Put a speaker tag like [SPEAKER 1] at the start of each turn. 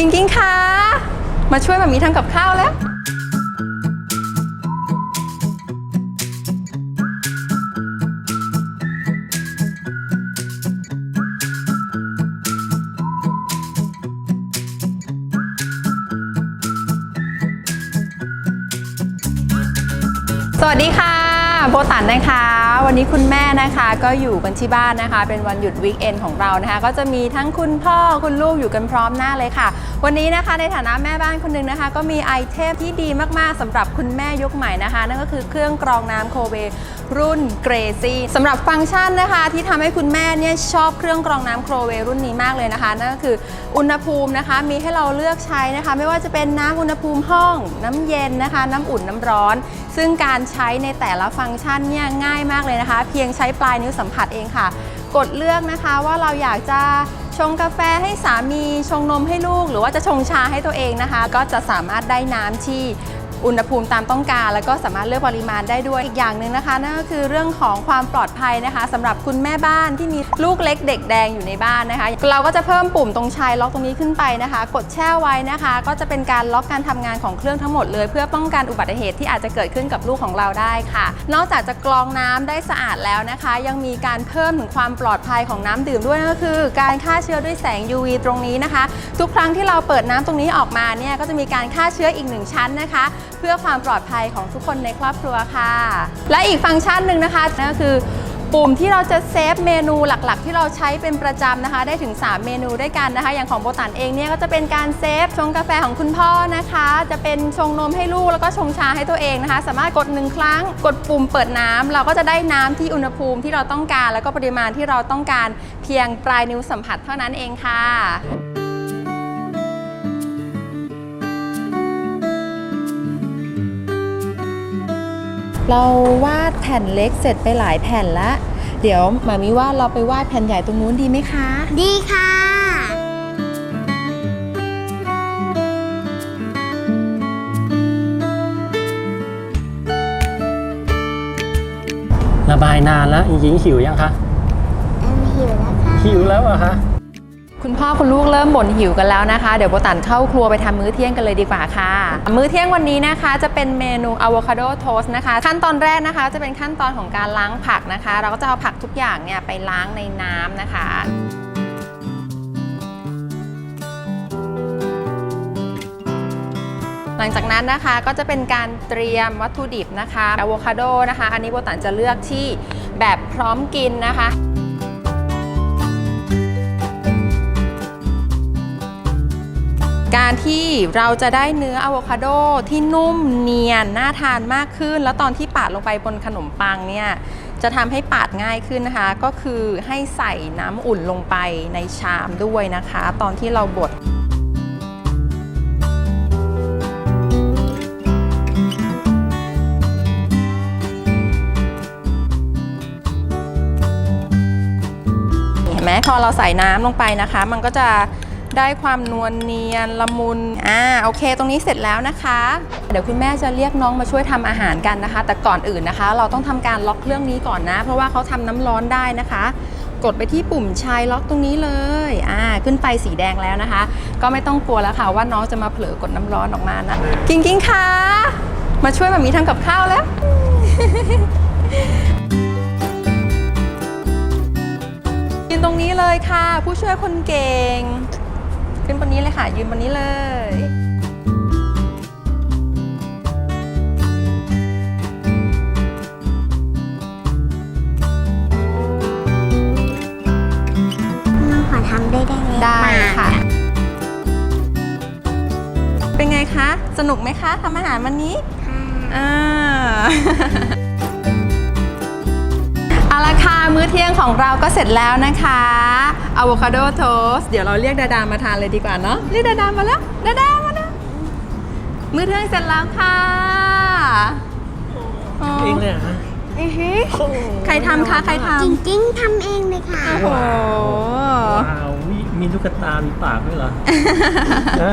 [SPEAKER 1] กิ้งกิ้งคะมาช่วยมามีทำกับข้าวแล้ว สวัสดีค่ะ โบตันนะคะ วันนี้คุณแม่นะคะก็อยู่กันที่บ้านนะคะ เป็นวันหยุดวีคเอนของเรานะคะ ก็จะมีทั้งคุณพ่อคุณลูกอยู่กันพร้อมหน้าเลยค่ะ วันนี้นะคะในฐานะแม่บ้านคนหนึ่งนะคะ ก็มีไอเทมที่ดีมากๆสำหรับคุณแม่ยุคใหม่นะคะ นั่นก็คือเครื่องกรองน้ำโคเวรุ่นเกรซี่สำหรับฟังก์ชันนะคะ ที่ทำให้คุณแม่เนี่ยชอบเครื่องกรองน้ำโครเวรุ่นนี้มากเลยนะคะ นั่นก็คืออุณหภูมินะคะ มีให้เราเลือกใช้นะคะ ไม่ว่าจะเป็นน้ำอุณหภูมิห้อง น้ำเย็นนะคะ น้ำอุ่นน้ำร้อนซึ่งการใช้ในแต่ละฟังก์ชันเนี่ยง่ายมากเลยนะคะ เพียงใช้ปลายนิ้วสัมผัสเองค่ะ กดเลือกนะคะว่าเราอยากจะชงกาแฟให้สามีชงนมให้ลูก หรือว่าจะชงชาให้ตัวเองนะคะ ก็จะสามารถได้น้ำที่ อุณหภูมิตามต้องการ แล้วก็สามารถเลือกปริมาณได้ด้วยอีกอย่างหนึ่งนะคะนั่นก็คือเรื่องของความปลอดภัยนะคะสำหรับคุณแม่บ้านที่มีลูกเล็กเด็กแดงอยู่ในบ้านนะคะ เราก็จะเพิ่มปุ่มตรงชายล็อกตรงนี้ขึ้นไปนะคะ กดแช่ไว้นะคะ ก็จะเป็นการล็อกการทำงานของเครื่องทั้งหมดเลย เพื่อป้องกันอุบัติเหตุที่อาจจะเกิดขึ้นกับลูกของเราได้ค่ะ นอกจากจะกรองน้ำได้สะอาดแล้วนะคะ ยังมีการเพิ่มถึงความปลอดภัยของน้ำดื่มด้วยนั่นก็คือ การฆ่าเชื้อด้วยแสง UV ตรงนี้นะคะ ทุกครั้งที่เราเปิดน้ำตรงนี้ออกมาเนี่ยก็จะมีการฆ่าเชื้ออีกหนึ่งชั้นนะคะ เพื่อความปลอดภัยของทุกคนในครอบครัวค่ะ และอีกฟังก์ชันหนึ่งนะคะนั่นก็คือปุ่มที่เราจะเซฟเมนูหลักๆ ที่เราใช้เป็นประจำนะคะ ได้ถึง 3 เมนูด้วยกันนะคะ อย่างของโบตันเองเนี่ยก็จะเป็นการเซฟชงกาแฟของคุณพ่อนะคะ จะเป็นชงนมให้ลูกแล้วก็ชงชาให้ตัวเองนะคะ สามารถกดหนึ่งครั้ง กดปุ่มเปิดน้ำเราก็จะได้น้ำที่อุณหภูมิที่เราต้องการ แล้วก็ปริมาณที่เราต้องการเพียงปลายนิ้วสัมผัสเท่านั้นเองค่ะ เราวาดแผ่นเล็กเสร็จไปหลายแผ่นแล้วเดี๋ยวหมามิว่าเราไปวาดแผ่นใหญ่ตรงนู้นดีไหมคะ
[SPEAKER 2] ดีค่ะ
[SPEAKER 3] ระบายนานแล้วหญิงหิวยังคะ
[SPEAKER 2] เอ็มหิวแล้วค่ะ
[SPEAKER 3] หิวแล้วเหรอะคะ
[SPEAKER 1] คุณพ่อคุณลูกเริ่มบ่นหิวกันแล้วนะคะ เดี๋ยวโบตันเข้าครัวไปทำมื้อเที่ยงกันเลยดีกว่าค่ะ มื้อเที่ยงวันนี้นะคะจะเป็นเมนูอะโวคาโดโทสนะคะ ขั้นตอนแรกนะคะ จะเป็นขั้นตอนของการล้างผักนะคะ เราก็จะเอาผักทุกอย่างเนี่ยไปล้างในน้ำนะคะหลังจากนั้นนะคะก็จะเป็นการเตรียมวัตถุดิบนะคะอะโวคาโดนะคะ อันนี้โบตันจะเลือกที่แบบพร้อมกินนะคะ การที่เราจะได้เนื้ออะโวคาโดที่นุ่มเนียนน่าทานมากขึ้น แล้วตอนที่ปาดลงไปบนขนมปังเนี่ยจะทำให้ปาดง่ายขึ้นนะคะ ก็คือให้ใส่น้ำอุ่นลงไปในชามด้วยนะคะ ตอนที่เราบดเห็นไหมพอเราใส่น้ำลงไปนะคะ มันก็จะ ได้ความนวลเนียนละมุน อ่าโอเค ตรงนี้เสร็จแล้วนะคะ เดี๋ยวคุณแม่จะเรียกน้องมาช่วยทำอาหารกันนะคะ แต่ก่อนอื่นนะคะ เราต้องทำการล็อกเครื่องนี้ก่อนนะ เพราะว่าเขาทำน้ำร้อนได้นะคะ กดไปที่ปุ่มชายล็อกตรงนี้เลย อ่า ขึ้นไฟสีแดงแล้วนะคะ ก็ไม่ต้องกลัวแล้วค่ะว่าน้องจะมาเผลอกดน้ำร้อนออกมานะ กิ้งกิ้งคะมาช่วยมามีทำกับข้าวแล้วยืนตรงนี้เลยค่ะ ผู้ช่วยคนเก่ง ขึ้นบนนี้เลยค่ะ ยืนบนนี้เลย
[SPEAKER 2] น้องขอทำด้วยได้ไหม
[SPEAKER 1] ได้ค่ะ เป็นไงคะ สนุกไหมคะทำอาหารวันนี้
[SPEAKER 2] ค่ะ
[SPEAKER 1] อ่าเอาละค่ะ มื้อเที่ยงของเราก็เสร็จแล้วนะคะอะโวคาโดโทสเดี๋ยวเราเรียกดาดามาทานเลยดีกว่าเนาะเรียกดาดามาแล้วดาดามาแล้วมื้อเที่ยงเสร็จแล้วค่ะอ๋อ
[SPEAKER 3] เองเลยเหรอคะ
[SPEAKER 1] อือหือใครทำคะใครท
[SPEAKER 2] จริงๆทำเองเลยค่ะำ
[SPEAKER 1] โอ้โห
[SPEAKER 3] ว้าวมีมีลูกตามีปากด้วยเหรอฮะ